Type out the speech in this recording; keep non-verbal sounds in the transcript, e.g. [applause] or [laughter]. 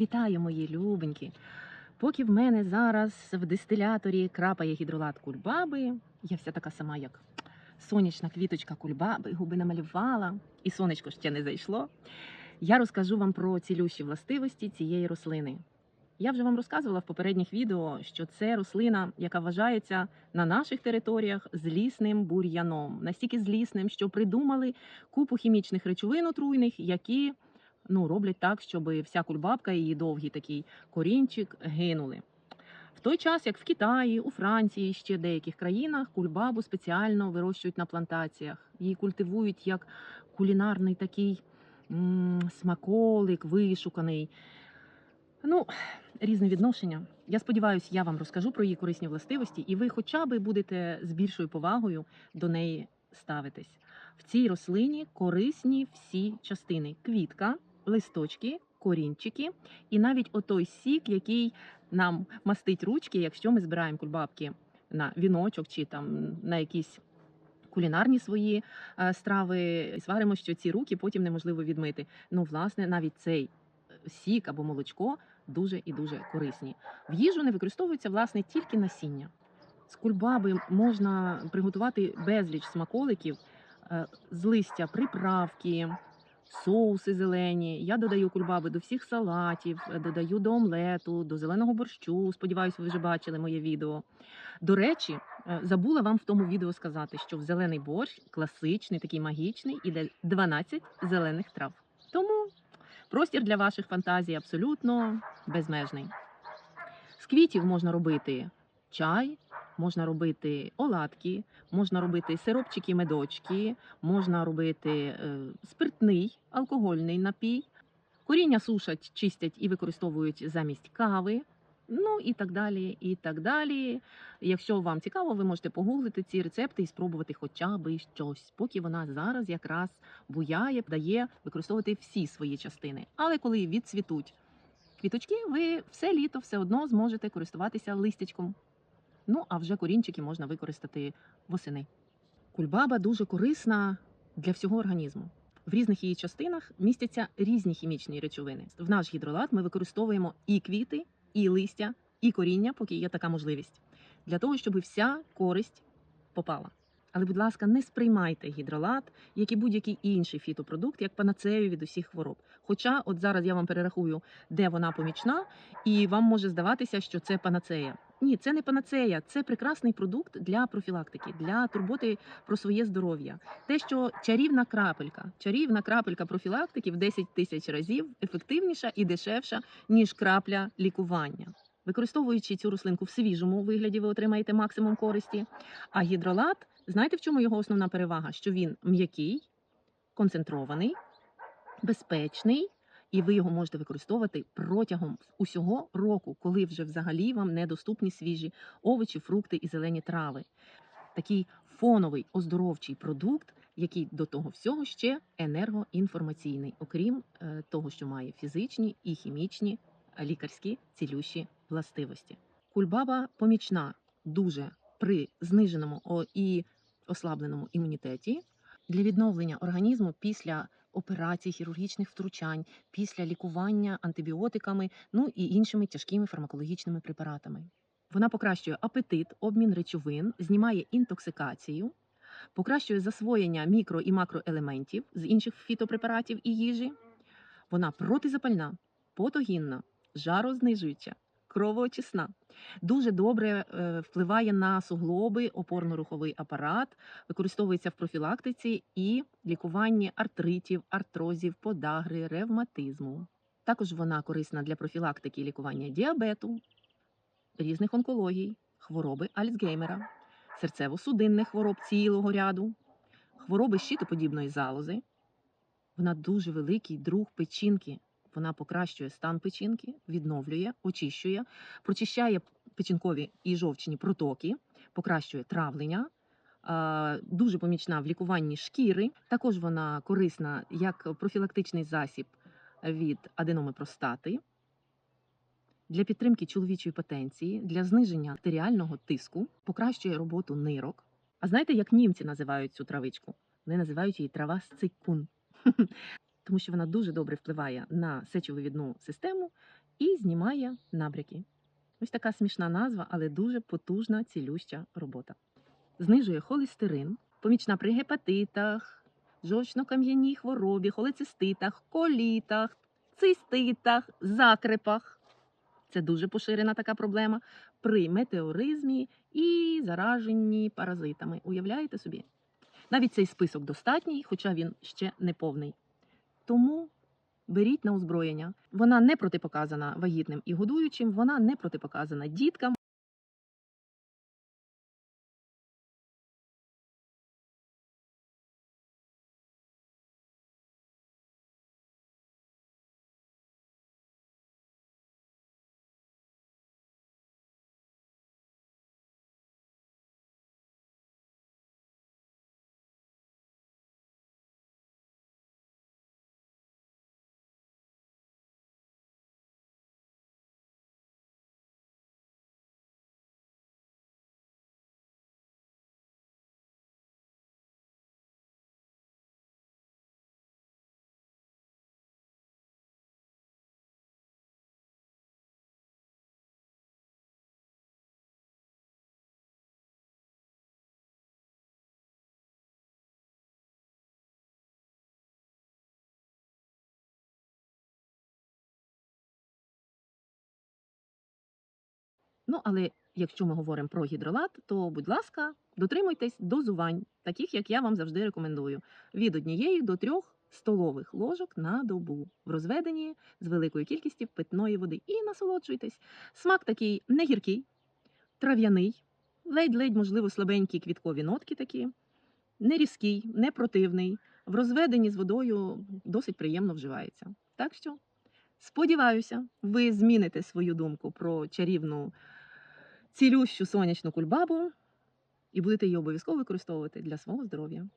Вітаю, мої любенькі! Поки в мене зараз в дистиляторі крапає гідролат кульбаби, я вся така сама, як сонячна квіточка кульбаби, губи намалювала, і сонечко ще не зайшло. Я розкажу вам про цілющі властивості цієї рослини. Я вже вам розказувала в попередніх відео, що це рослина, яка вважається на наших територіях злісним бур'яном, настільки злісним, що придумали купу хімічних речовин отруйних, які ну, роблять так, щоб вся кульбабка і її довгий такий корінчик гинули. В той час, як в Китаї, у Франції, ще деяких країнах кульбабу спеціально вирощують на плантаціях. Її культивують як кулінарний такий смаколик, вишуканий. Ну, різне відношення. Я сподіваюся, я вам розкажу про її корисні властивості, і ви хоча б будете з більшою повагою до неї ставитись. В цій рослині корисні всі частини: квітка, листочки, корінчики, і навіть отой сік, який нам мастить ручки, якщо ми збираємо кульбабки на віночок чи там на якісь кулінарні свої е, страви, і сваримо, що ці руки потім неможливо відмити. Ну, власне, навіть цей е, сік або молочко дуже і дуже корисні. В їжу не використовується власне тільки насіння. З кульбаби можна приготувати безліч смаколиків е, з листя приправки, соуси зелені. Я додаю кульбаби до всіх салатів, е, додаю до омлету, до зеленого борщу. Сподіваюся, ви вже бачили моє відео. До речі, е, забула вам в тому відео сказати, що в зелений борщ класичний, такий магічний, іде 12 зелених трав. Тому простір для ваших фантазій абсолютно безмежний. З квітів можна робити чай, можна робити оладки, можна робити сиропчики, медочки, можна робити е, спиртний алкогольний напій. Коріння сушать, чистять і використовують замість кави. Ну і так далі, і так далі. Якщо вам цікаво, ви можете погуглити ці рецепти і спробувати хоча б щось, поки вона зараз якраз буяє, дає використовувати всі свої частини. Але коли відцвітуть квіточки, ви все літо все одно зможете користуватися листячком. Ну а вже корінчики можна використати восени. Кульбаба дуже корисна для всього організму. В різних її частинах містяться різні хімічні речовини. В наш гідролат ми використовуємо і квіти, і листя, і коріння, поки є така можливість, для того, щоб вся користь попала. Але, будь ласка, не сприймайте гідролат, як і будь-який інший фітопродукт, як панацею від усіх хвороб. Хоча, от зараз я вам перерахую, де вона помічна, і вам може здаватися, що це панацея. Ні, це не панацея, це прекрасний продукт для профілактики, для турботи про своє здоров'я. Те, що чарівна крапелька, чарівна крапелька профілактики в 10 тисяч разів ефективніша і дешевша, ніж крапля лікування. Використовуючи цю рослинку в свіжому вигляді, ви отримаєте максимум користі. А гідролат, знаєте, в чому його основна перевага? Що він м'який, концентрований, безпечний, і ви його можете використовувати протягом усього року, коли вже взагалі вам недоступні свіжі овочі, фрукти і зелені трави. Такий фоновий оздоровчий продукт, який до того всього ще енергоінформаційний, окрім е, того, що має фізичні і хімічні лікарські цілющі властивості. Кульбаба помічна дуже при зниженому і ослабленому імунітеті для відновлення організму після операцій, хірургічних втручань, після лікування антибіотиками, ну і іншими тяжкими фармакологічними препаратами. Вона покращує апетит, обмін речовин, знімає інтоксикацію, покращує засвоєння мікро і макроелементів з інших фітопрепаратів і їжі. Вона протизапальна, потогінна, жарознижуюча, кровоочисна. Дуже добре е, впливає на суглоби, опорно-руховий апарат, використовується в профілактиці і лікуванні артритів, артрозів, подагри, ревматизму. Також вона корисна для профілактики і лікування діабету, різних онкологій, хвороби Альцгеймера, серцево-судинних хвороб цілого ряду, хвороби щитоподібної залози. Вона дуже великий друг печінки. Вона покращує стан печінки, відновлює, очищує, прочищає печінкові і жовчні протоки, покращує травлення. Дуже помічна в лікуванні шкіри. Також вона корисна як профілактичний засіб від аденоми простати, для підтримки чоловічої потенції, для зниження артеріального тиску, покращує роботу нирок. А знаєте, як німці називають цю травичку? Вони називають її трава з цикун. [laughs] тому що вона дуже добре впливає на сечовивідну систему і знімає набряки. Ось така смішна назва, але дуже потужна цілюща робота. Знижує холестерин, помічна при гепатитах, жовчно-кам'яній хворобі, холециститах, колітах, циститах, закрепах. Це дуже поширена така проблема при метеоризмі і зараженні паразитами. Уявляєте собі? Навіть цей список достатній, хоча він ще не повний. Тому беріть на озброєння. Вона не протипоказана вагітним і годуючим, вона не протипоказана діткам. Ну, але якщо ми говоримо про гідролат, то, будь ласка, дотримуйтесь дозувань, таких, як я вам завжди рекомендую, від однієї до трьох столових ложок на добу в розведенні з великою кількістю питної води. І насолоджуйтесь. Смак такий не гіркий, трав'яний, ледь-ледь, можливо, слабенькі квіткові нотки такі, не різкий, не противний. В розведенні з водою досить приємно вживається. Так що сподіваюся, ви зміните свою думку про чарівну цілющу сонячну кульбабу і будете її обов'язково використовувати для свого здоров'я.